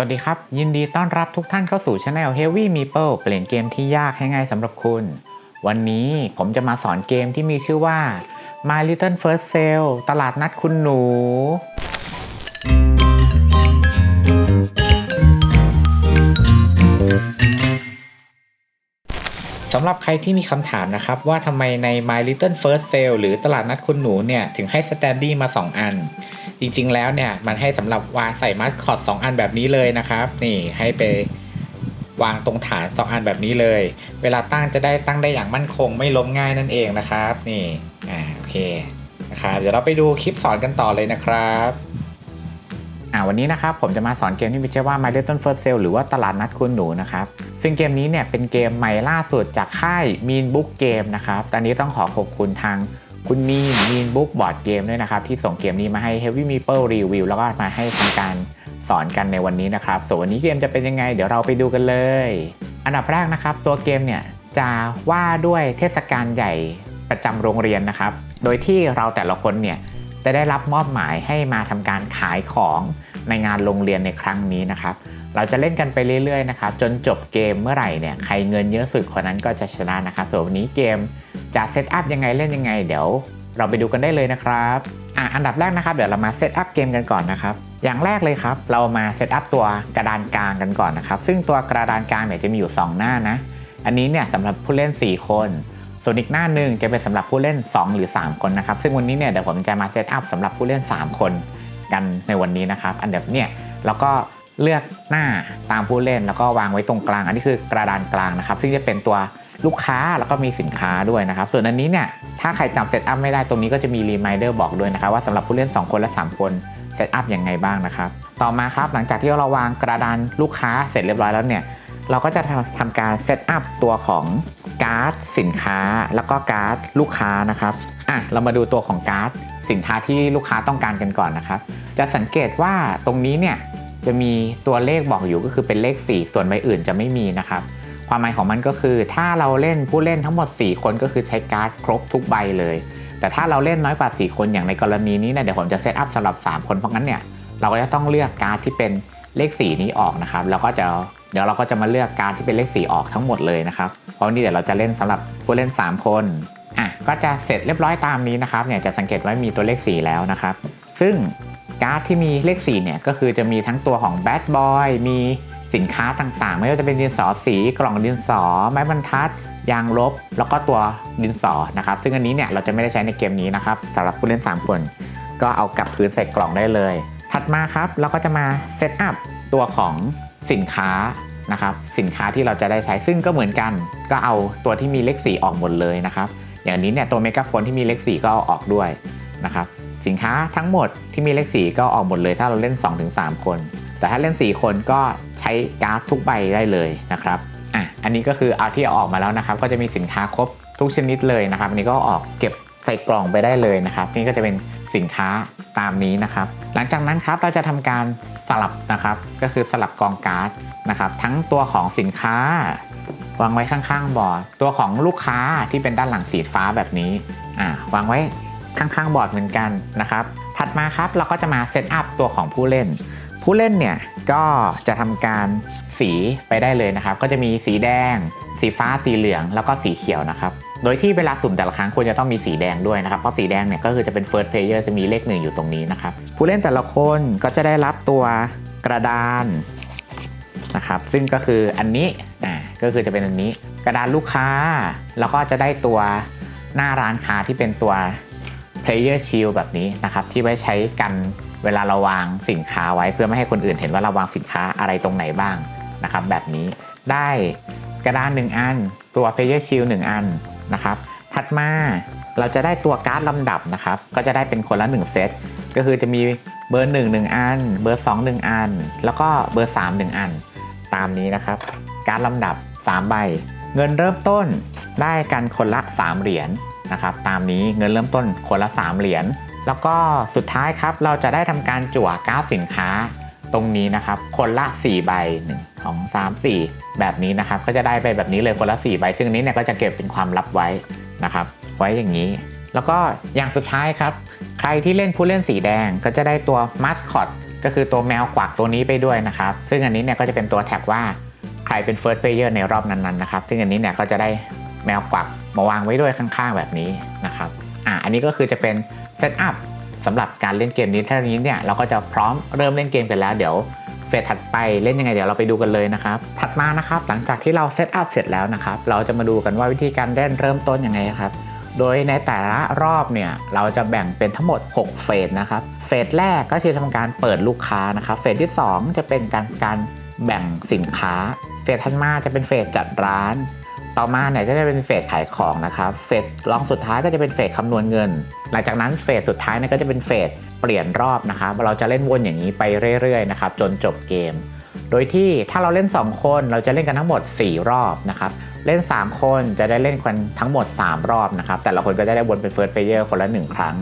สวัสดีครับ ยินดีต้อนรับทุกท่านเข้าสู่ช anel Heavy Meeple เปลี่ยนเกมที่ยากให้ง่ายสำหรับคุณ วันนี้ผมจะมาสอนเกมที่มีชื่อว่า My Little First Sale ตลาดนัดคุณหนู สำหรับใครที่มีคำถามนะครับว่าทำไมใน My Little First Sale หรือตลาดนัดคุณหนูเนี่ย ถึงให้สแตนดี้มา 2 อัน จริงๆแล้วเนี่ยมันให้สำหรับวางใส่มาสคอต2อันแบบนี้เลยนะครับ นี่ให้ไปวางตรงฐาน 2 อันแบบนี้เลย เวลาตั้งจะได้ตั้งได้อย่างมั่นคงไม่ล้มง่ายนั่นเองนะครับ นี่อ่าโอเคนะครับเดี๋ยวเราไปดูคลิปสอนกันต่อเลยนะครับอ่าวันนี้นะครับผมจะมาสอนเกมที่มีชื่อว่า My Little First Sale หรือว่าตลาดนัดคุณหนูนะครับ ซึ่งเกมนี้เนี่ยเป็นเกมใหม่ล่าสุดจากค่าย Mean Book Game นะครับตอนนี้ต้องขอขอบคุณทาง คุณมีน Mean Book Board Game ด้วยนะครับ ที่ส่งเกมนี้มาให้ Heavy Meeple Review แล้วก็มาให้ทำการสอนกันในวันนี้นะครับส่วนวันนี้เกมจะเป็นยังไง เดี๋ยวเราไปดูกันเลย อันดับแรกนะครับ ตัวเกมเนี่ยจะว่าด้วยเทศกาลใหญ่ประจำโรงเรียนนะครับ โดยที่เราแต่ละคนเนี่ยจะได้รับมอบหมายให้มาทำการขายของในงานโรงเรียนในครั้งนี้นะครับ เราจะเล่นกันไปเรื่อยๆนะครับจนจบเกมเมื่อไหร่เนี่ยใครเงินเยอะสุดคนนั้นก็จะชนะนะครับส่วนวันนี้เกมจะเซตอัพยังไงเล่นยังไง เดี๋ยวเราไปดูกันได้เลยนะครับอะอันดับแรกนะครับ เดี๋ยวเรามาเซตอัพเกมกันก่อนนะครับ อย่างแรกเลยครับ เรามาเซตอัพตัวกระดานกลางกันก่อนนะครับ ซึ่งตัวกระดานกลางเนี่ยจะมีอยู่ 2 หน้านะ อันนี้เนี่ยสำหรับผู้เล่น 4 คน ส่วนอีกหน้าหนึ่งจะเป็นสำหรับผู้เล่น 2 หรือ 3 คนนะครับ ซึ่งวันนี้เนี่ยเดี๋ยวผมจะมาเซตอัพสำหรับผู้เล่น 3 คนกันในวันนี้นะครับ อันดับเนี่ยเราก็ เลือกหน้าตามผู้เล่นแล้วก็วางไว้ตรงกลาง อันนี้คือกระดานกลางนะครับ ซึ่งจะเป็นตัวลูกค้าแล้วก็มีสินค้าด้วยนะครับ ส่วนอันนี้เนี่ยถ้าใครจำเซตอัพไม่ได้ตรงนี้ก็จะมีรีมายเดอร์บอกด้วยนะครับว่าสำหรับผู้เล่น 2 คนและ 3 คนเซตอัพยังไงบ้างนะครับ ต่อมาครับหลังจากที่เราวางกระดานลูกค้าเสร็จเรียบร้อยแล้วเนี่ยเราก็จะทำการเซตอัพตัวของการ์ดสินค้า แล้วก็การ์ดลูกค้านะครับอะเรามาดูตัวของการ์ดสินค้าที่ลูกค้าต้องการกันก่อนนะครับ จะสังเกตว่าตรงนี้เนี่ย จะมีตัวเลขบอกอยู่ก็คือเป็นเลข 4 ส่วนใบอื่นจะไม่มีนะครับ ความหมายของมันก็คือ ถ้าเราเล่นผู้เล่นทั้งหมด 4 คนก็คือใช้การ์ดครบทุกใบเลย แต่ถ้าเราเล่นน้อยกว่า 4 คนอย่างในกรณีนี้เนี่ยเดี๋ยวผมจะเซตอัพสำหรับ 3 คนเพราะงั้นเนี่ยเราก็จะต้องเลือกการ์ดที่เป็นเลข 4 นี้ออกนะครับแล้วก็จะเดี๋ยวเราก็จะมาเลือกการ์ดที่เป็นเลข 4 ออกทั้งหมดเลยนะครับเพราะนี้เดี๋ยวเราจะเล่นสำหรับผู้เล่น 3 คนอะก็จะเสร็จเรียบร้อยตามนี้นะครับเนี่ยจะสังเกตว่ามีตัวเลข 4 แล้วนะครับ ซึ่ง การ์ดที่มีเลข4เนี่ยก็คือจะมีทั้งตัวของ Bad Boy มีสินค้าต่างๆ ไม่ว่าจะเป็นดินสอสีกล่องดินสอ ไม้บรรทัด ยางลบ แล้วก็ตัวดินสอนะครับ ซึ่งอันนี้เนี่ยเราจะไม่ได้ใช้ในเกมนี้นะครับสำหรับผู้เล่น 3 คน ก็เอากลับคืนใส่กล่องได้เลย ถัดมาครับเราก็จะมาเซตอัพตัวของสินค้านะครับสินค้าที่เราจะได้ใช้ซึ่งก็เหมือนกัน ก็เอาตัวที่มีเลข4ออกหมดเลยนะครับ อย่างนี้เนี่ยตัวเมกาโฟนที่มีเลข4ก็เอาออกด้วยนะครับ สินค้าทั้งหมดที่มีเลข 4 ก็ออกหมดเลยถ้าเราเล่น 2-3 คน แต่ถ้าเล่น 4 คนก็ใช้การ์ดทุกใบได้เลยนะครับอะอันนี้ก็คือเอาที่ออกมาแล้วนะครับ ก็จะมีสินค้าครบทุกชนิดเลยนะครับอันนี้ก็ออกเก็บใส่กล่องไปได้เลยนะครับ นี่ก็จะเป็นสินค้าตามนี้นะครับ หลังจากนั้นครับเราจะทำการสลับนะครับ ก็คือสลับกองการ์ดนะครับ ทั้งตัวของสินค้าวางไว้ข้างๆบอร์ดตัวของลูกค้าที่เป็นด้านหลังสีฟ้าแบบนี้อ่าวางไว้ ข้างๆบอร์ดเหมือนกันนะครับ ถัดมาครับเราก็จะมาเซตอัพตัวของผู้เล่น ผู้เล่นเนี่ยก็จะทำการสีไปได้เลยนะครับ ก็จะมีสีแดง สีฟ้าสีเหลือง แล้วก็สีเขียวนะครับ โดยที่เวลาสุ่มแต่ละครั้งควรจะต้องมีสีแดงด้วยนะครับ เพราะสีแดงเนี่ยก็คือจะเป็น first player จะมีเลขหนึ่งอยู่ตรงนี้นะครับ ผู้เล่นแต่ละคนก็จะได้รับตัวกระดานนะครับซึ่งก็คืออันนี้อ่าก็คือจะเป็นอันนี้ กระดานลูกค้า แล้วก็จะได้ตัวหน้าร้านค้าที่เป็นตัว player shield แบบนี้นะครับที่ไว้ใช้กันเวลาเราวางสินค้าไว้เพื่อไม่ให้คนอื่นเห็นว่าเราวางสินค้าอะไรตรงไหนบ้างนะครับแบบนี้ได้กระดาน1อัน ตัว player shield 1 อันนะครับถัดมาเราจะได้ตัวการ์ดลำดับนะครับก็จะได้เป็นคนละ 1 เซตก็คือจะมีเบอร์ 1 1 อัน เบอร์ 2 1 อัน แล้วก็เบอร์ 3 1 อัน ตามนี้นะครับการ์ดลำดับ 3 ใบ เงินเริ่มต้นได้กันคนละ 3 เหรียญ นะครับตามนี้เงินเริ่มต้นคนละ 3 เหรียญแล้วก็สุดท้ายครับเราจะได้ทำการจั่วการ์ดสินค้าตรงนี้นะครับคนละ 4 ใบ 1 2 3 4 แบบนี้นะครับก็จะได้ไปแบบนี้เลยคนละ 4 ใบ ซึ่งอันนี้เนี่ยก็จะเก็บเป็นความลับไว้นะครับไว้อย่างนี้ แล้วก็อย่างสุดท้ายครับ ใครที่เล่นผู้เล่นสีแดงก็จะได้ตัวมาสคอตก็คือตัวแมวกวักตัวนี้ไปด้วยนะครับ ซึ่งอันนี้เนี่ยก็จะเป็นตัวแท็กว่าใครเป็น first player ในรอบนั้นๆนะครับ ซึ่งอันนี้เนี่ยก็จะได้แมวกวัก มาวางไว้ด้วยข้างๆแบบนี้นะครับอะอันนี้ก็คือจะเป็นเซตอัพสำหรับการเล่นเกมนี้เท่านี้เนี่ยเราก็จะพร้อมเริ่มเล่นเกมกันแล้วเดี๋ยวเฟสถัดไปเล่นยังไงเดี๋ยวเราไปดูกันเลยนะครับ ถัดมานะครับหลังจากที่เราเซตอัพเสร็จแล้วนะครับ เราจะมาดูกันว่าวิธีการเล่นเริ่มต้นยังไงครับ โดยในแต่ละรอบเนี่ยเราจะแบ่งเป็นทั้งหมด 6 เฟสนะครับ เฟสแรกก็คือทำการเปิดลูกค้านะครับ เฟสที่ 2 จะเป็นการการแบ่งสินค้า เฟสถัดมาจะเป็นเฟสจัดร้าน ต่อมาเนี่ยก็จะเป็นเฟสขายของนะครับ เฟสรองสุดท้ายก็จะเป็นเฟสคำนวณเงิน หลังจากนั้นเฟสสุดท้ายเนี่ยก็จะเป็นเฟสเปลี่ยนรอบนะครับ เราจะเล่นวนอย่างนี้ไปเรื่อยๆนะครับจนจบเกม โดยที่ถ้าเราเล่น 2 คนเราจะเล่นกันทั้งหมด 4 รอบนะครับ เล่น 3 คนจะได้เล่นกันทั้งหมด 3 รอบนะครับ แต่ละคนก็จะได้วนเป็นเฟิร์สเพลเยอร์คนละ 1 ครั้ง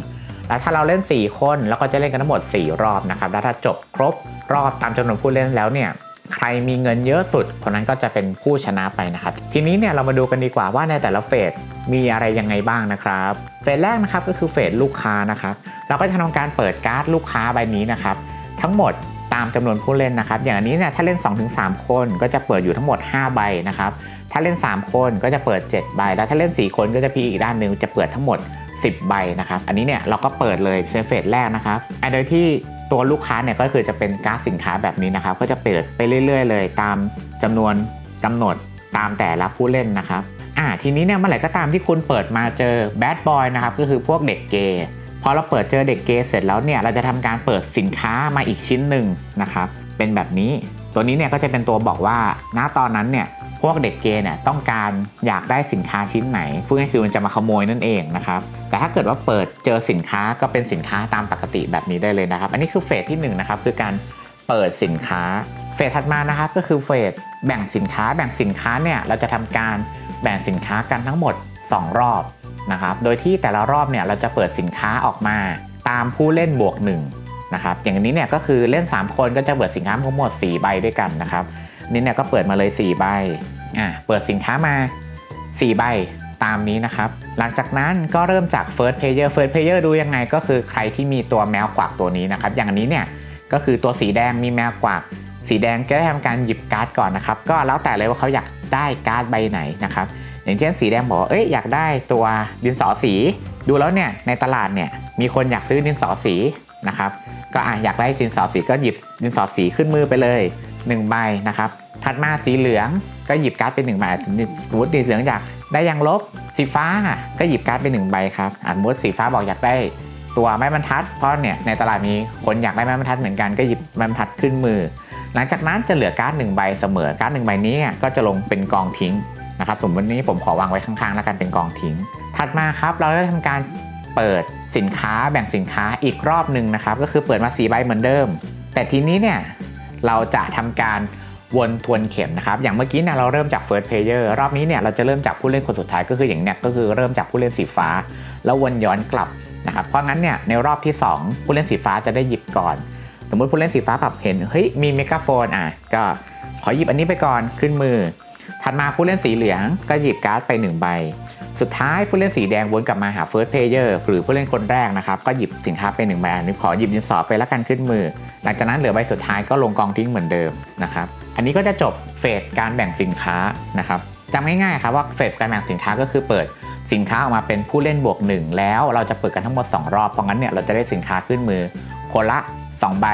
แล้วถ้าเราเล่น 4 คนแล้วก็จะเล่นกันทั้งหมด 4 รอบนะครับ แล้วถ้าจบครบรอบตามจำนวนผู้เล่นแล้วเนี่ย ใครมีเงินเยอะสุด คนนั้นก็จะเป็นผู้ชนะไปนะครับ ทีนี้เนี่ยเรามาดูกันดีกว่าว่าในแต่ละเฟสมีอะไรยังไงบ้างนะครับเฟสแรกนะครับก็คือเฟสลูกค้านะครับเราก็จะทำการเปิดการ์ดลูกค้าใบนี้นะครับ ทั้งหมดตามจำนวนผู้เล่นนะครับ อย่างนี้เนี่ยถ้าเล่น 2-3 คนก็จะเปิดอยู่ทั้งหมด 5 ใบนะครับถ้าเล่น 3 คนก็จะเปิด 7 ใบ แล้วถ้าเล่น 4 คนก็จะพีอีกด้านหนึ่งจะเปิดทั้งหมด 10 ใบนะครับ อันนี้เนี่ยเราก็เปิดเลยเฟสแรกนะครับโดยที่ ตัวลูกค้าเนี่ยก็คือจะเป็นการ์ดสินค้าแบบนี้นะครับ ก็จะเปิดไปเรื่อย ๆ เลย ตามจำนวนกำหนดตามแต่ละผู้เล่นนะครับอ่าทีนี้เนี่ยเมื่อไหร่ก็ตามที่คุณเปิดมาเจอแบดบอยนะครับก็คือพวกเด็กเกย์พอเราเปิดเจอเด็กเกย์เสร็จแล้วเนี่ยเราจะทำการเปิดสินค้ามาอีกชิ้นหนึ่งนะครับเป็นแบบนี้ ตัวนี้เนี่ยก็จะเป็นตัวบอกว่าณตอนนั้นเนี่ย พวกเด็กเกย์เนี่ยต้องการอยากได้สินค้าชิ้นไหนพูดง่ายคือมันจะมาขโมยนั่นเองนะครับแต่ถ้าเกิดว่าเปิดเจอสินค้าก็เป็นสินค้าตามปกติแบบนี้ได้เลยนะครับ อันนี้คือเฟสที่หนึ่งนะครับคือการเปิดสินค้าเฟสถัดมานะครับก็คือเฟสแบ่งสินค้า แบ่งสินค้าเนี่ยเราจะทำการแบ่งสินค้ากันทั้งหมด 2 รอบนะครับโดยที่แต่ละรอบเนี่ยเราจะเปิดสินค้าออกมาตามผู้เล่นบวก1นะครับอย่างนี้เนี่ยก็คือเล่น 3 คนก็จะเปิดสินค้าทั้งหมด 4 ใบด้วยกันนะครับ นี่เนี่ยก็เปิดมาเลย4ใบอ่าเปิดสินค้ามา 4 ใบตามนี้นะครับ หลังจากนั้นก็เริ่มจาก first player first player ดูยังไงก็คือใครที่มีตัวแมวกวักตัวนี้นะครับ อย่างอันนี้เนี่ยก็คือตัวสีแดงมีแมวกวักสีแดงก็ได้ทำการหยิบการ์ดก่อนนะครับ ก็แล้วแต่เลยว่าเขาอยากได้การ์ดใบไหนนะครับ อย่างเช่นสีแดงบอกเอ้ยอยากได้ตัวดินสอสี ดูแล้วเนี่ยในตลาดเนี่ยมีคนอยากซื้อดินสอสีนะครับ ก็อะอยากได้ดินสอสีก็หยิบดินสอสีขึ้นมือไปเลย 1ใบนะครับถัดมาสีเหลืองก็หยิบการ์ดไป1ใบสมมติสีเหลืองอยากได้ยางลบสีฟ้าก็หยิบการ์ดไป1ใบครับอะสมมติสีฟ้าบอกอยากได้ตัวไม้บรรทัดเพราะเนี่ยในตลาดมีคนอยากได้ไม้บรรทัดเหมือนกันก็หยิบไม้บรรทัดขึ้นมือ หลังจากนั้นจะเหลือการ์ดหนึ่งใบเสมอการ์ดหนึ่งใบนี้ก็จะลงเป็นกองทิ้งนะครับสมมตินี้ผมขอวางไว้ข้างๆ แล้วกันเป็นกองทิ้ง ถัดมาครับเราจะทำการเปิดสินค้าแบ่งสินค้าอีกรอบหนึ่งนะครับก็คือเปิดมา4ใบเหมือนเดิม แต่ทีนี้เนี่ย เราจะทำการวนทวนเข็มนะครับ อย่างเมื่อกี้เนี่ยเราเริ่มจาก first player รอบนี้เนี่ยเราจะเริ่มจากผู้เล่นคนสุดท้ายก็คืออย่างเนี้ยก็คือเริ่มจากผู้เล่นสีฟ้า แล้ววนย้อนกลับนะครับ เพราะงั้นเนี่ยในรอบที่ 2 ผู้เล่นสีฟ้าจะได้หยิบก่อน สมมติผู้เล่นสีฟ้าแบบเห็นเฮ้ยมีเมกาโฟนอะก็ขอหยิบอันนี้ไปก่อนขึ้นมือ ถัดมาผู้เล่นสีเหลืองก็หยิบการ์ดไป1ใบ สุดท้ายผู้เล่นสีแดงวนกลับมาหา first player หรือผู้เล่นคนแรกนะครับก็หยิบสินค้าไป1ใบอันนี้ขอหยิบดินสอไปแล้วกันขึ้นมือ หลังจากนั้นเหลือใบสุดท้ายก็ลงกองทิ้งเหมือนเดิมนะครับอันนี้ก็จะจบเฟสการแบ่งสินค้านะครับจำง่ายๆครับว่าเฟสการแบ่งสินค้าก็คือเปิดสินค้าออกมาเป็นผู้เล่นบวกหนึ่งแล้วเราจะเปิดกันทั้งหมด 2 รอบเพราะงั้นเนี่ยเราจะได้สินค้าขึ้นมือคนละ 2 ใบ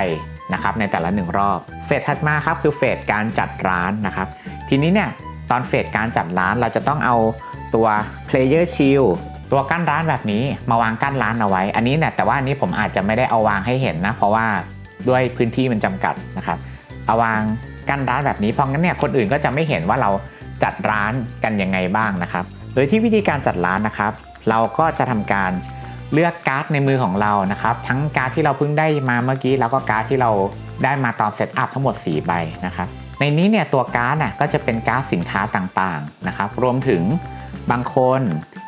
นะครับในแต่ละ 1 รอบ เฟสถัดมาครับคือเฟสการจัดร้านนะครับทีนี้เนี่ยตอนเฟสการจัดร้านเราจะต้องเอา ตัว player shield ตัวกั้นร้านแบบนี้มาวางกั้นร้านเอาไว้ อันนี้เนี่ยแต่ว่าอันนี้ผมอาจจะไม่ได้เอาวางให้เห็นนะ เพราะว่าด้วยพื้นที่มันจำกัดนะครับ เอาวางกั้นร้านแบบนี้เพราะงั้นเนี่ยคนอื่นก็จะไม่เห็นว่าเราจัดร้านกันยังไงบ้างนะครับ โดยที่วิธีการจัดร้านนะครับ เราก็จะทำการเลือกการ์ดในมือของเรานะครับ ทั้งการ์ดที่เราเพิ่งได้มาเมื่อกี้แล้วก็การ์ดที่เราได้มาตอนเซตอัพทั้งหมด 4 ใบนะครับในนี้เนี่ยตัวการ์ดน่ะก็จะเป็นการ์ดสินค้าต่างๆนะครับรวมถึง บางคน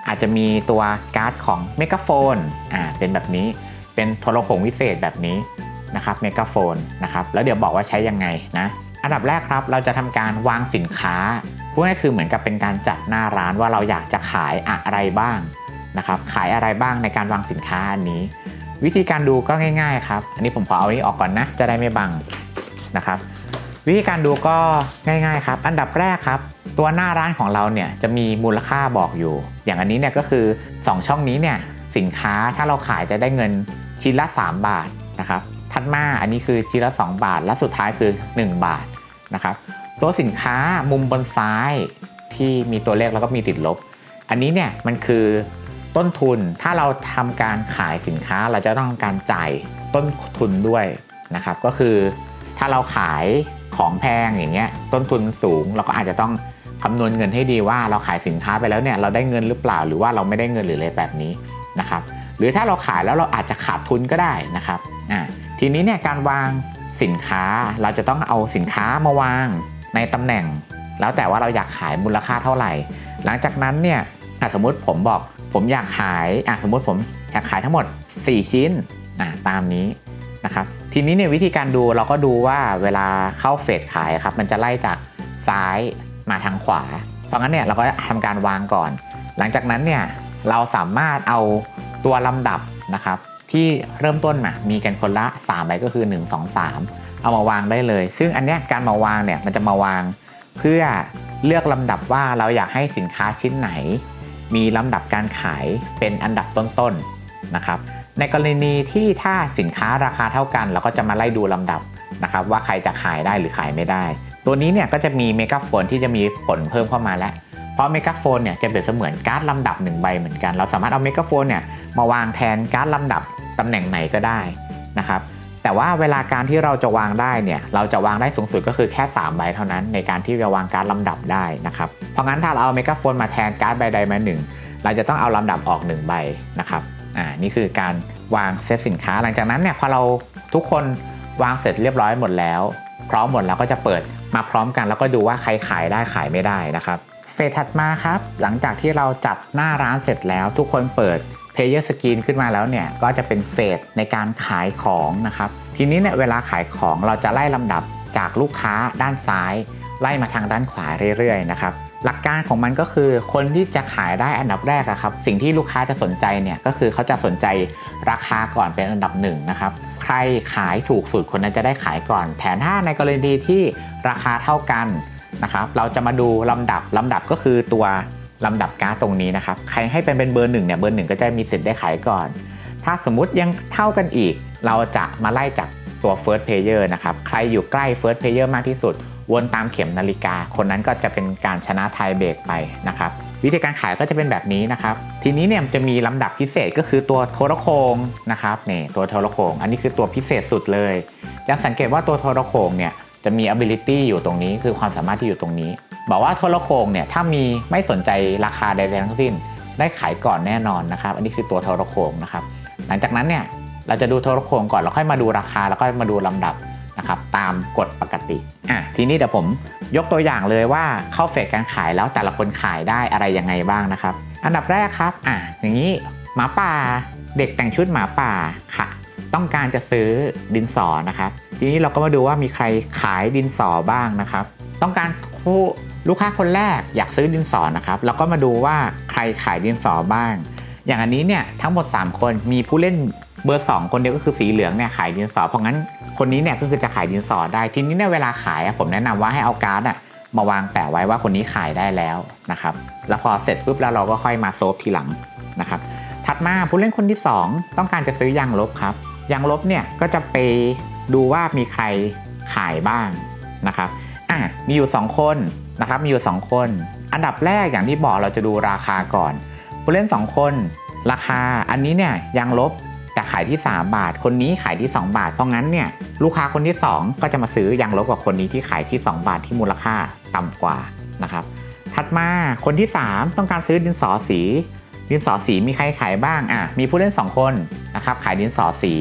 อาจจะมีตัวการ์ดของเมกะโฟนอ่าเป็นแบบนี้เป็นโทรโขงวิเศษแบบนี้นะครับเมกะโฟนนะครับแล้วเดี๋ยวบอกว่าใช้ยังไงนะอันดับแรกครับเราจะทำการวางสินค้าพูดง่ายคือเหมือนกับเป็นการจัดหน้าร้านว่าเราอยากจะขายอะไรบ้างนะครับขายอะไรบ้างในการวางสินค้าอันนี้ วิธีการดูก็ง่ายๆครับ อันนี้ผมขอเอานี้ออกก่อนนะจะได้ไม่บังนะครับ วิธีการดูก็ง่ายๆครับ อันดับแรกครับ ตัวหน้าร้านของเราเนี่ยจะมีมูลค่าบอกอยู่ อย่างอันนี้เนี่ยก็คือ 2 ช่องนี้เนี่ยสินค้าถ้าเราขายจะได้เงินชิ้นละ 3 บาทนะครับถัดมาอันนี้คือชิ้นละ 2 บาท และสุดท้ายคือ 1 บาทนะครับตัวสินค้ามุมบนซ้ายที่มีตัวเลขแล้วก็มีติดลบ อันนี้เนี่ยมันคือต้นทุนถ้าเราทำการขายสินค้าเราจะต้องการจ่ายต้นทุนด้วยนะครับก็คือถ้าเราขายของแพงอย่างเงี้ยต้นทุนสูงเราก็อาจจะต้อง คำนวณเงินให้ดีว่าเราขายสินค้าไปแล้วเนี่ยเราได้เงินหรือเปล่า หรือว่าเราไม่ได้เงินหรืออะไรแบบนี้นะครับหรือถ้าเราขายแล้วเราอาจจะขาดทุนก็ได้นะครับอ่าทีนี้เนี่ยการวางสินค้าเราจะต้องเอาสินค้ามาวางในตำแหน่ง แล้วแต่ว่าเราอยากขายมูลค่าเท่าไหร่ หลังจากนั้นเนี่ยอะสมมติผมบอกผมอยากขายอะสมมติผมอยากขายทั้งหมด 4 ชิ้นอะตามนี้นะครับทีนี้เนี่ยวิธีการดูเราก็ดูว่าเวลาเข้าเฟสขายครับมันจะไล่จากซ้าย มาทางขวา เพราะงั้นเนี่ยเราก็ทำการวางก่อน หลังจากนั้นเนี่ยเราสามารถเอาตัวลำดับนะครับ ที่เริ่มต้นมามีกันคนละ3ใบก็คือ 1 2 3 เอามาวางได้เลย ซึ่งอันเนี้ยการมาวางเนี่ยมันจะมาวาง เพื่อเลือกลำดับว่าเราอยากให้สินค้าชิ้นไหน มีลำดับการขายเป็นอันดับต้นๆนะครับ ในกรณีที่ถ้าสินค้าราคาเท่ากัน เราก็จะมาไล่ดูลำดับนะครับว่าใครจะขายได้หรือขายไม่ได้ ตัวนี้เนี่ยก็จะมีเมกะโฟนที่จะมีผลเพิ่มเข้ามาแล้ว เพราะเมกะโฟนเนี่ยจะเปรียบเสมือนการ์ดลำดับหนึ่งใบเหมือนกัน เราสามารถเอาเมกะโฟนเนี่ยมาวางแทนการ์ดลำดับตำแหน่งไหนก็ได้นะครับแต่ว่าเวลาการที่เราจะวางได้เนี่ยเราจะวางได้สูงสุดก็คือแค่ 3 ใบเท่านั้นในการที่จะวางการลำดับได้นะครับเพราะงั้นถ้าเราเอาเมกะโฟนมาแทนการ์ดใบใดมาหนึ่งเราจะต้องเอาลำดับออก 1 ใบนะครับอ่านี่คือการวางเซตสินค้า หลังจากนั้นเนี่ยพอเราทุกคนวางเสร็จเรียบร้อยหมดแล้ว พร้อมหมดแล้วก็จะเปิดมาพร้อมกันแล้วก็ดูว่าใครขายได้ขายไม่ได้นะครับเฟสถัดมาครับ หลังจากที่เราจัดหน้าร้านเสร็จแล้วทุกคนเปิด Player Screen ขึ้นมาแล้วเนี่ยก็จะเป็นเฟสในการขายของนะครับ ทีนี้เนี่ยเวลาขายของเราจะไล่ลำดับจากลูกค้าด้านซ้าย ไล่มาทางด้านขวาเรื่อยๆนะครับหลักการของมันก็คือคนที่จะขายได้อันดับแรกอะครับ สิ่งที่ลูกค้าจะสนใจเนี่ยก็คือเขาจะสนใจราคาก่อนเป็นอันดับหนึ่งนะครับใครขายถูกสุดคนนั้นจะได้ขายก่อน แถมถ้าในกรณีที่ราคาเท่ากันนะครับเราจะมาดูลำดับลำดับก็คือตัวลำดับการ์ดตรงนี้นะครับใครให้เป็นเป็นเบอร์หนึ่งเนี่ยเบอร์หนึ่งก็จะมีสิทธิ์ได้ขายก่อน ถ้าสมมุติยังเท่ากันอีก เราจะมาไล่จากตัว first player นะครับใครอยู่ใกล้ first player มากที่สุด วนตามเข็มนาฬิกา คนนั้นก็จะเป็นการชนะไทยเบรกไปนะครับวิธีการขายก็จะเป็นแบบนี้นะครับทีนี้เนี่ยจะมีลำดับพิเศษก็คือตัวโทรโคงนะครับนี่ตัวโทรโคง อันนี้คือตัวพิเศษสุดเลยจะสังเกตว่าตัวโทรโคงเนี่ยจะมี ability อยู่ตรงนี้คือความสามารถที่อยู่ตรงนี้ บอกว่าโทรโคงเนี่ยถ้ามีไม่สนใจราคาใดๆทั้งสิ้น ได้ขายก่อนแน่นอนนะครับ อันนี้คือตัวโทรโคงนะครับหลังจากนั้นเนี่ยเราจะดูโทรโคงก่อนแล้วค่อยมาดูราคาแล้วก็มาดูลำดับ นะครับตามกฎปกติอะทีนี้เดี๋ยวผมยกตัวอย่างเลยว่าเข้าเฟสการขายแล้วแต่ละคนขายได้อะไรยังไงบ้างนะครับ อันดับแรกครับอะอย่างนี้หมาป่าเด็กแต่งชุดหมาป่าค่ะ ต้องการจะซื้อดินสอนะครับ ทีนี้เราก็มาดูว่ามีใครขายดินสอบ้างนะครับ ต้องการผู้ลูกค้าคนแรกอยากซื้อดินสอนะครับแล้วก็มาดูว่าใครขายดินสอบ้าง อย่างอันนี้เนี่ยทั้งหมด 3 คนมีผู้เล่น เบอร์ 2 คนเดียวก็คือสีเหลืองเนี่ยขายดินสอ เพราะงั้นคนนี้เนี่ยก็คือจะขายดินสอได้ ทีนี้เนี่ยเวลาขายอะผมแนะนำว่าให้เอาการ์ดอะมาวางแปะไว้ว่าคนนี้ขายได้แล้วนะครับแล้วพอเสร็จปุ๊บแล้วเราก็ค่อยมาโซฟทีหลังนะครับถัดมาผู้เล่นคนที่ 2 ต้องการจะซื้อยางลบครับยางลบเนี่ยก็จะไปดูว่ามีใครขายบ้างนะครับอะมีอยู่ 2 คนนะครับมีอยู่ 2 คน อันดับแรกอย่างที่บอกเราจะดูราคาก่อน ผู้เล่น 2 คน ราคาอันนี้เนี่ยยางลบ จะขายที่ 3 บาท คนนี้ขายที่ 2 บาท เพราะงั้นเนี่ยลูกค้าคนที่ 2 ก็จะมาซื้อยางลบกับคนนี้ที่ขายที่ 2 บาทที่มูลค่าต่ำกว่านะครับถัดมาคนที่ 3 ต้องการซื้อดินสอสี ดินสอสีมีใครขายบ้างอะมีผู้เล่น 2 คนนะครับขายดินสอสี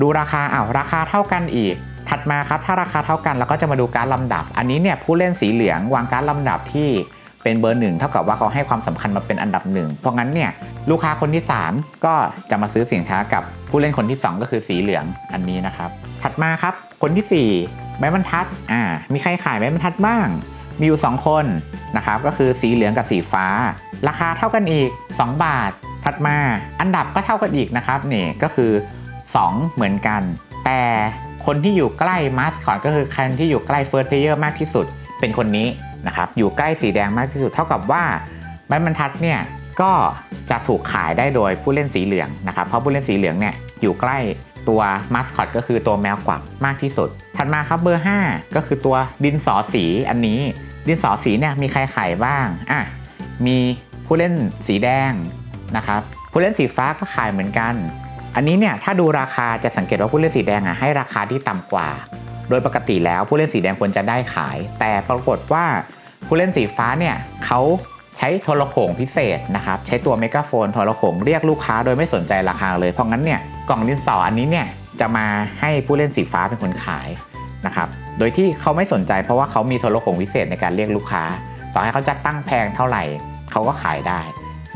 ดูราคาอ้าวราคาเท่ากันอีก ถัดมาครับถ้าราคาเท่ากันเราก็จะมาดูการลำดับ อันนี้เนี่ยผู้เล่นสีเหลืองวางการลำดับที่ เป็นเบอร์หนึ่งเท่ากับว่าเขาให้ความสำคัญมาเป็นอันดับหนึ่งเพราะงั้นเนี่ยลูกค้าคนที่ 3 ก็จะมาซื้อสินค้ากับผู้เล่นคนที่ 2 ก็คือสีเหลืองอันนี้นะครับ ถัดมาครับคนที่ 4 ไม้บรรทัดอ่ามีใครขายไม้บรรทัดบ้าง มีอยู่ 2 คนนะครับก็คือสีเหลืองกับสีฟ้า ราคาเท่ากันอีก 2 บาท ถัดมาอันดับก็เท่ากันอีกนะครับนี่ก็คือ 2 เหมือนกัน แต่คนที่อยู่ใกล้มาสคอตก็คือคนที่อยู่ใกล้เฟิร์สเพลเยอร์มากที่สุด เป็นคนนี้ นะครับอยู่ใกล้สีแดงมากที่สุดเท่ากับว่าไม้บรรทัดเนี่ยก็จะถูกขายได้โดยผู้เล่นสีเหลืองนะครับเพราะผู้เล่นสีเหลืองเนี่ยอยู่ใกล้ตัวมาสคอตก็คือตัวแมวกวักมากที่สุด ถัดมาครับเบอร์ 5 ก็คือตัวดินสอสีอันนี้ ดินสอสีเนี่ยมีใครขายบ้างอะมีผู้เล่นสีแดงนะครับผู้เล่นสีฟ้าก็ขายเหมือนกัน อันนี้เนี่ยถ้าดูราคาจะสังเกตว่าผู้เล่นสีแดงอะให้ราคาที่ต่ำกว่า โดยปกติแล้วผู้เล่นสีแดงควรจะได้ขาย แต่ปรากฏว่าผู้เล่นสีฟ้าเนี่ยเขาใช้โทรโขงพิเศษนะครับใช้ตัวเมกะโฟนโทรโขงเรียกลูกค้าโดยไม่สนใจราคาเลยเพราะงั้นเนี่ยกล่องดินสออันนี้เนี่ยจะมาให้ผู้เล่นสีฟ้าเป็นคนขายนะครับโดยที่เขาไม่สนใจเพราะว่าเขามีโทรโขงพิเศษในการเรียกลูกค้า ต่อให้เขาจะตั้งแพงเท่าไหร่เขาก็ขายได้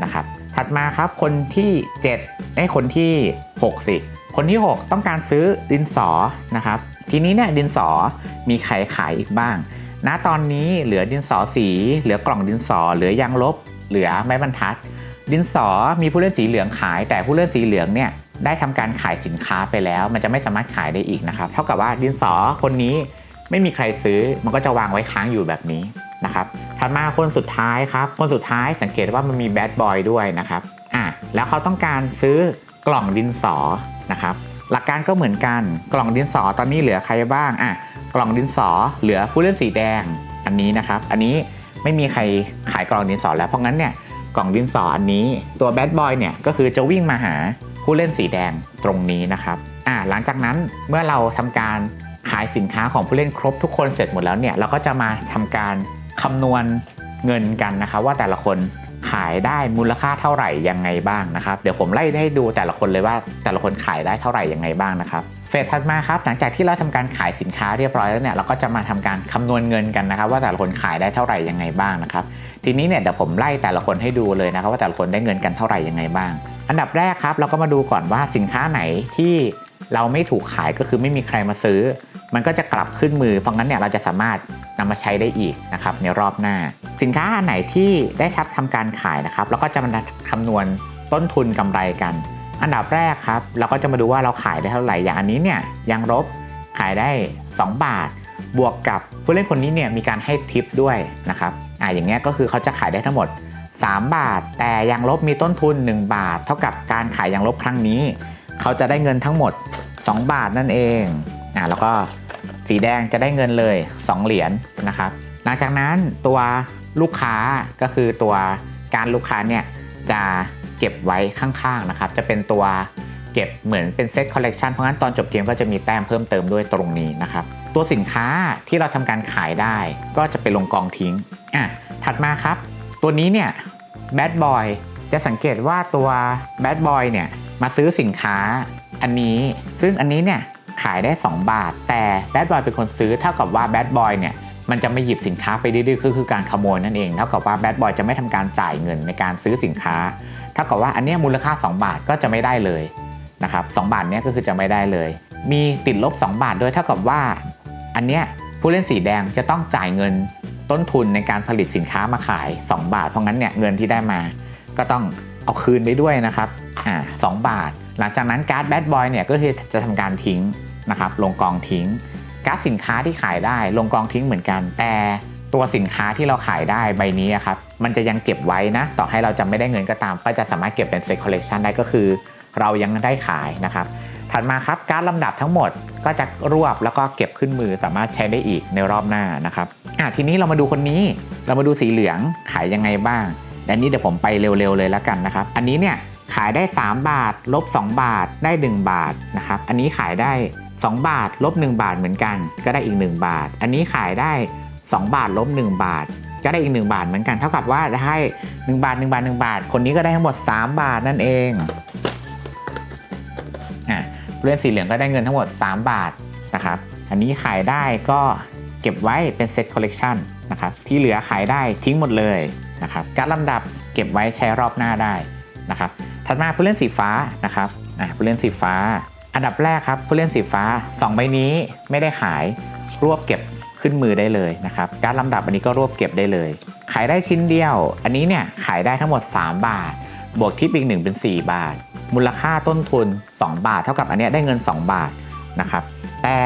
นะครับถัดมาครับคนที่7ไอ้คนที่6สิคนที่ 6 ต้องการซื้อดินสอนะครับ ทีนี้เนี่ยดินสอมีใครขายอีกบ้าง ณตอนนี้เหลือดินสอสี เหลือกล่องดินสอ เหลือยางลบ เหลือไม้บรรทัด ดินสอมีผู้เล่นสีเหลืองขาย แต่ผู้เล่นสีเหลืองเนี่ยได้ทำการขายสินค้าไปแล้ว มันจะไม่สามารถขายได้อีกนะครับ เท่ากับว่าดินสอคนนี้ไม่มีใครซื้อ มันก็จะวางไว้ค้างอยู่แบบนี้นะครับถัดมาคนสุดท้ายครับ คนสุดท้ายสังเกตว่ามันมีแบดบอยด้วยนะครับ อะ แล้วเขาต้องการซื้อกล่องดินสอนะครับ หลักการก็เหมือนกัน กล่องดินสอตอนนี้เหลือใครบ้างอะกล่องดินสอเหลือผู้เล่นสีแดงอันนี้นะครับ อันนี้ไม่มีใครขายกล่องดินสอแล้วเพราะงั้นเนี่ยกล่องดินสออันนี้ตัวแบดบอยเนี่ยก็คือจะวิ่งมาหาผู้เล่นสีแดงตรงนี้นะครับอ่าหลังจากนั้นเมื่อเราทำการขายสินค้าของผู้เล่นครบทุกคนเสร็จหมดแล้วเนี่ยเราก็จะมาทำการคำนวณเงินกันนะครับว่าแต่ละคน ขายได้มูลค่าเท่าไหร่ยังไงบ้างนะครับเดี๋ยวผมไล่ให้ดูแต่ละคนเลยว่าแต่ละคนขายได้เท่าไหร่ยังไงบ้างนะครับเฟสถัดมาครับหลังจากที่เราทำการขายสินค้าเรียบร้อยแล้วเนี่ยเราก็จะมาทำการคำนวณเงินกันนะครับ ว่าแต่ละคนขายได้เท่าไหร่ยังไงบ้างนะครับทีนี้เนี่ยเดี๋ยวผมไล่แต่ละคนให้ดูเลยนะครับ ว่าแต่ละคนได้เงินกันเท่าไหร่ยังไงบ้าง อันดับแรกครับ เราก็มาดูก่อนว่าสินค้าไหนที่ เราไม่ถูกขายก็คือไม่มีใครมาซื้อ มันก็จะกลับขึ้นมือ เพราะงั้นเนี่ยเราจะสามารถนำมาใช้ได้อีกนะครับในรอบหน้า สินค้าอันไหนที่ได้ทับทำการขายนะครับเราก็จะมาคำนวณต้นทุนกำไรกัน อันดับแรกครับ เราก็จะมาดูว่าเราขายได้เท่าไหร่อย่างอันนี้เนี่ยยางลบขายได้ 2 บาท บวกกับผู้เล่นคนนี้เนี่ยมีการให้ทิปด้วยนะครับอ่าอย่างเงี้ยก็คือเขาจะขายได้ทั้งหมด 3 บาท แต่ยางลบมีต้นทุน 1 บาท เท่ากับการขายยางลบครั้งนี้ เขาจะได้เงินทั้งหมด 2 บาทนั่นเองอ่าแล้วก็สีแดงจะได้เงินเลย 2 เหรียญนะครับ หลังจากนั้นตัวลูกค้าก็คือตัวการลูกค้าเนี่ยจะเก็บไว้ข้างๆนะครับ จะเป็นตัวเก็บเหมือนเป็นเซตคอลเลกชันเพราะงั้นตอนจบเกมก็จะมีแต้มเพิ่มเติมด้วยตรงนี้นะครับ ตัวสินค้าที่เราทำการขายได้ก็จะไปลงกองทิ้งอะถัดมาครับ ตัวนี้เนี่ยแบดบอยจะสังเกตว่าตัวแบดบอยเนี่ย มาซื้อสินค้าอันนี้ซึ่งอันนี้เนี่ยขายได้ 2 บาท แต่แบดบอยเป็นคนซื้อเท่ากับว่าแบดบอยเนี่ยมันจะไม่หยิบสินค้าไปดื้อๆคือคือการขโมยนั่นเองเท่ากับว่าแบดบอยจะไม่ทำการจ่ายเงินในการซื้อสินค้าเท่ากับว่าอันนี้มูลค่า 2 บาทก็จะไม่ได้เลยนะครับ2บาทเนี้ยก็คือจะไม่ได้เลย มีติดลบ 2 บาทด้วยเท่ากับว่า อันเนี้ยผู้เล่นสีแดงจะต้องจ่ายเงินต้นทุนในการผลิตสินค้ามาขาย 2 บาทเพราะงั้นเนี่ยเงินที่ได้มาก็ต้อง เอาคืนไปด้วยนะครับอ่าสบาท หลังจากนั้นการ์ดแบดบอยเนี่ยก็คือจะทำการทิ้งนะครับลงกองทิ้งการ์ดสินค้าที่ขายได้ลงกองทิ้งเหมือนกัน แต่ตัวสินค้าที่เราขายได้ใบนี้ครับมันจะยังเก็บไว้นะ ต่อให้เราจะไม่ได้เงินก็ตาม ก็จะสามารถเก็บเป็นเซ็ตคอลเลกชันได้ก็คือ เรายังได้ขายนะครับถัดมาครับการดลำดับทั้งหมดก็จะรวบแล้วก็เก็บขึ้นมือสามารถใช้ได้อีกในรอบหน้านะครับอะทีนี้เรามาดูคนนี้เรามาดูสีเหลืองขายยังไงบ้าง อันนี้เดี๋ยวผมไปเร็วๆเลยแล้วกันนะครับ อันนี้เนี่ยขายได้ 3 บาท ลบ 2 บาทได้ 1 บาทนะครับ อันนี้ขายได้ 2 บาท ลบ 1 บาทเหมือนกัน ก็ได้อีก 1 บาท อันนี้ขายได้ 2 บาท ลบ 1 บาท ก็ได้อีก 1 บาทเหมือนกัน เท่ากับว่าได้ 1 บาท 1 บาท 1 บาท คนนี้ก็ได้ทั้งหมด 3 บาทนั่นเองอะผู้เล่นสีเหลืองก็ได้เงินทั้งหมด 3 บาทนะครับ อันนี้ขายได้ก็เก็บไว้เป็นเซตคอลเลกชันนะครับ ที่เหลือขายได้ทิ้งหมดเลย นะครับการลำดับเก็บไว้ใช้รอบหน้าได้นะครับถัดมาผู้เล่นสีฟ้านะครับผู้เล่นสีฟ้า อันดับแรกครับผู้เล่นสีฟ้า 2 ใบนี้ไม่ได้ขายรวบเก็บขึ้นมือได้เลยนะครับการลำดับอันนี้ก็รวบเก็บได้เลย ขายได้ชิ้นเดียว อันนี้เนี่ยขายได้ทั้งหมด 3 บาท บวกทิปอีก1เป็น 4 บาท มูลค่าต้นทุน 2 บาท เท่ากับอันนี้ได้เงิน 2 บาทนะครับแต่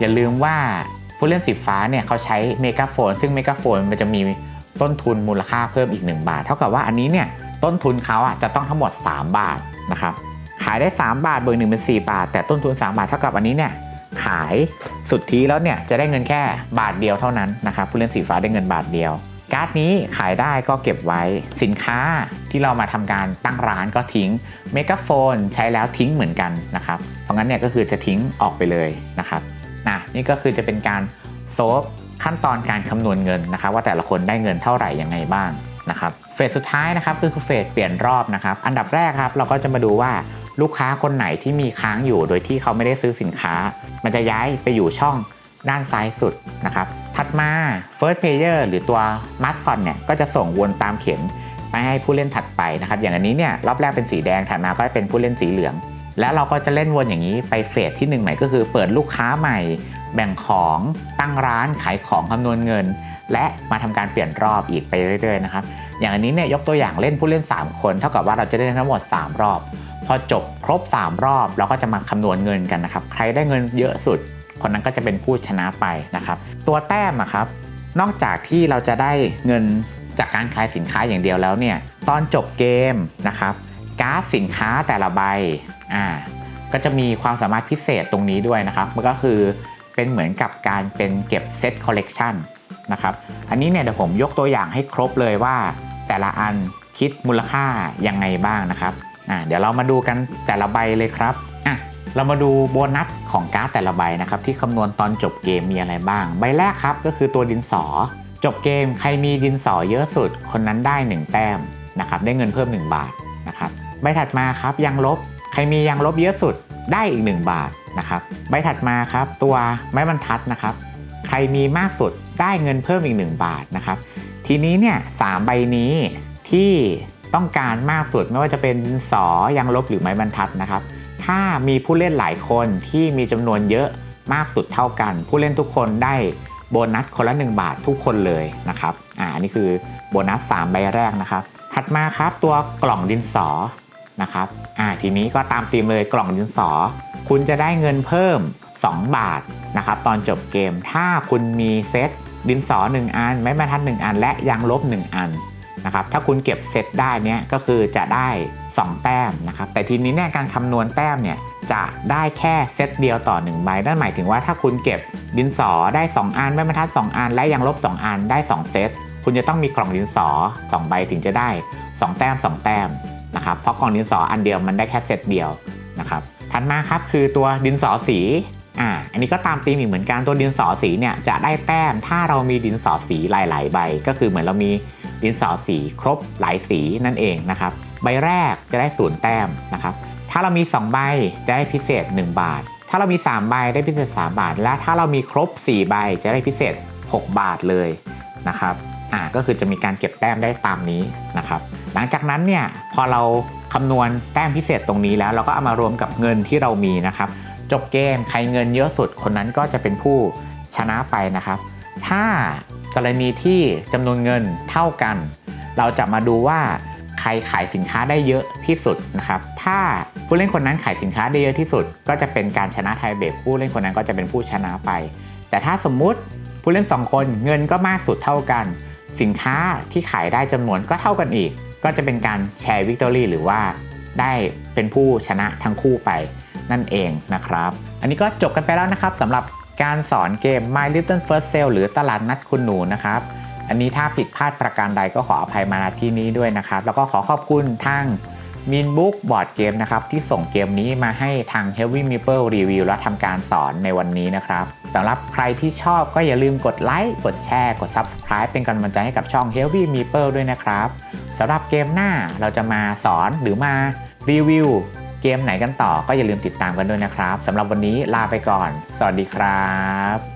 อย่าลืมว่าผู้เล่นสีฟ้าเนี่ยเขาใช้เมกาโฟน ซึ่งเมกาโฟนมันจะมี ต้นทุนมูลค่าเพิ่มอีก 1 บาท เท่ากับว่าอันนี้เนี่ยต้นทุนเขาอะจะต้องทั้งหมด 3 บาทนะครับขายได้ 3 บาทเบวกหนึ่งเป็น 4 บาท แต่ต้นทุน 3 บาทเท่ากับอันนี้เนี่ยขายสุดทีแล้วเนี่ยจะได้เงินแค่บาทเดียวเท่านั้นนะครับผู้เล่นสีฟ้าได้เงินบาทเดียว การ์ดนี้ขายได้ก็เก็บไว้สินค้าที่เรามาทำการตั้งร้านก็ทิ้งเมกะโฟนใช้แล้วทิ้งเหมือนกันนะครับเพราะงั้นเนี่ยก็คือจะทิ้งออกไปเลยนะครับนะนี่ก็คือจะเป็นการโซฟ ขั้นตอนการคำนวณเงินนะครับว่าแต่ละคนได้เงินเท่าไหร่ยังไงบ้างนะครับเฟสสุดท้ายนะครับคือเฟสเปลี่ยนรอบนะครับอันดับแรกครับเราก็จะมาดูว่าลูกค้าคนไหนที่มีค้างอยู่โดยที่เขาไม่ได้ซื้อสินค้า มันจะย้ายไปอยู่ช่องด้านซ้ายสุดนะครับถัดมา first player หรือตัว mascot เนี่ยก็จะส่งวนตามเข็มไปให้ผู้เล่นถัดไปนะครับอย่างอันนี้เนี่ยรอบแรกเป็นสีแดงถัดมาก็เป็นผู้เล่นสีเหลือง แล้วเราก็จะเล่นวนอย่างนี้ไปเฟสที่1ใหม่ก็คือเปิดลูกค้าใหม่ แบ่งของตั้งร้านขายของคำนวณเงิน และมาทำการเปลี่ยนรอบอีกไปเรื่อยๆนะครับอย่างอันนี้เนี่ยยกตัวอย่างเล่นผู้เล่น 3 คน เท่ากับว่าเราจะได้ทั้งหมด 3 รอบ พอจบครบ 3 รอบเราก็จะมาคำนวณเงินกันนะครับใครได้เงินเยอะสุด คนนั้นก็จะเป็นผู้ชนะไปนะครับตัวแต้มอะครับนอกจากที่เราจะได้เงินจากการขายสินค้าอย่างเดียวแล้วเนี่ยตอนจบเกมนะครับการ์ดสินค้าแต่ละใบอ่าก็จะมีความสามารถพิเศษตรงนี้ด้วยนะครับมันก็คือ เป็นเหมือนกับการเป็นเก็บเซตคอลเลกชันนะครับ อันนี้เนี่ยเดี๋ยวผมยกตัวอย่างให้ครบเลยว่า แต่ละอันคิดมูลค่ายังไงบ้างนะครับอ่าเดี๋ยวเรามาดูกันแต่ละใบเลยครับอะเรามาดูโบนัสของการ์ดแต่ละใบนะครับที่คำนวณตอนจบเกมมีอะไรบ้าง ใบแรกครับก็คือตัวดินสอ จบเกมใครมีดินสอเยอะสุด คนนั้นได้ 1 แต้มนะครับได้เงินเพิ่ม 1 บาทนะครับใบถัดมาครับยางลบใครมียางลบเยอะสุด ได้อีก 1 บาทนะครับ ใบถัดมาครับ ตัวไม้บรรทัดนะครับ ใครมีมากสุดได้เงินเพิ่มอีก 1 บาทนะครับ ทีนี้เนี่ยสามใบนี้ที่ต้องการมากสุดไม่ว่าจะเป็นสอยางลบหรือไม้บรรทัดนะครับ ถ้ามีผู้เล่นหลายคนที่มีจำนวนเยอะมากสุดเท่ากัน ผู้เล่นทุกคนได้โบนัสคนละ 1 บาททุกคนเลยนะครับอ่านนี้คือโบนัส 3 ใบแรกนะครับ ถัดมาครับตัวกล่องดินสอ นะครับอ่าทีนี้ก็ตามธีมเลยกล่องดินสอ คุณจะได้เงินเพิ่ม 2 บาทนะครับตอนจบเกมถ้าคุณมีเซตดินสอ 1 อัน ไม้บรรทัด1อัน และยางลบ 1 อันนะครับถ้าคุณเก็บเซตได้เนี่ยก็คือจะได้ 2 แต้มนะครับแต่ทีนี้เนี่ยการคำนวณแต้มเนี่ยจะได้แค่เซตเดียวต่อ1ใบนั่นหมายถึงว่าถ้าคุณเก็บดินสอได้ 2 อันไม้บรรทัด 2 อัน และยังลบ 2 อันได้ 2 เซตคุณจะต้องมีกล่องดินสอ 2 ใบถึงจะได้ 2 แต้ม 2 แต้ม นะครับเพราะกล่องดินสออันเดียวมันได้แค่เซตเดียวนะครับถัดมาครับคือตัวดินสอสีอ่าอันนี้ก็ตามธีมอีกเหมือนกันตัวดินสอสีเนี่ยจะได้แต้มถ้าเรามีดินสอสีหลาย ๆ ใบ ก็คือเหมือนเรามีดินสอสีครบหลายสีนั่นเองนะครับใบแรกจะได้ศูนย์แต้มนะครับถ้าเรามี 2 ใบจะได้พิเศษ 1 บาท ถ้าเรามี 3 ใบได้พิเศษ 3 บาท และถ้าเรามีครบ 4 ใบจะได้พิเศษ 6 บาทเลยนะครับอ่าก็คือจะมีการเก็บแต้มได้ตามนี้นะครับ หลังจากนั้นเนี่ยพอเราคำนวณแต้มพิเศษตรงนี้แล้ว เราก็เอามารวมกับเงินที่เรามีนะครับ จบเกมใครเงินเยอะสุดคนนั้นก็จะเป็นผู้ชนะไปนะครับ ถ้ากรณีที่จำนวนเงินเท่ากัน เราจะมาดูว่าใครขายสินค้าได้เยอะที่สุดนะครับ ถ้าผู้เล่นคนนั้นขายสินค้าได้เยอะที่สุด ก็จะเป็นการชนะไทยเบรกผู้เล่นคนนั้นก็จะเป็นผู้ชนะไป แต่ถ้าสมมุติผู้เล่น 2 คนเงินก็มากสุดเท่ากัน สินค้าที่ขายได้จำนวนก็เท่ากันอีก ก็จะเป็นการแชร์วิกตอรี่หรือว่าได้เป็นผู้ชนะทั้งคู่ไปนั่นเองนะครับ อันนี้ก็จบกันไปแล้วนะครับสำหรับการสอนเกม My Little First Sale หรือตลาดนัดคุณหนูนะครับ อันนี้ถ้าผิดพลาดประการใดก็ขออภัยมาณที่นี้ด้วยนะครับ แล้วก็ขอขอบคุณทาง มินบุ๊กบอร์ดเกมนะครับที่ส่งเกมนี้มาให้ทาง Heavy Meeple Review และทำการสอนในวันนี้นะครับสำหรับใครที่ชอบก็อย่าลืมกดไลค์กดแชร์ กด Subscribe เป็นกำลังใจให้กับช่อง Heavy Meeple ด้วยนะครับสำหรับเกมหน้าเราจะมาสอนหรือมารีวิวเกมไหนกันต่อก็อย่าลืมติดตามกันด้วยนะครับสำหรับวันนี้ลาไปก่อน สวัสดีครับ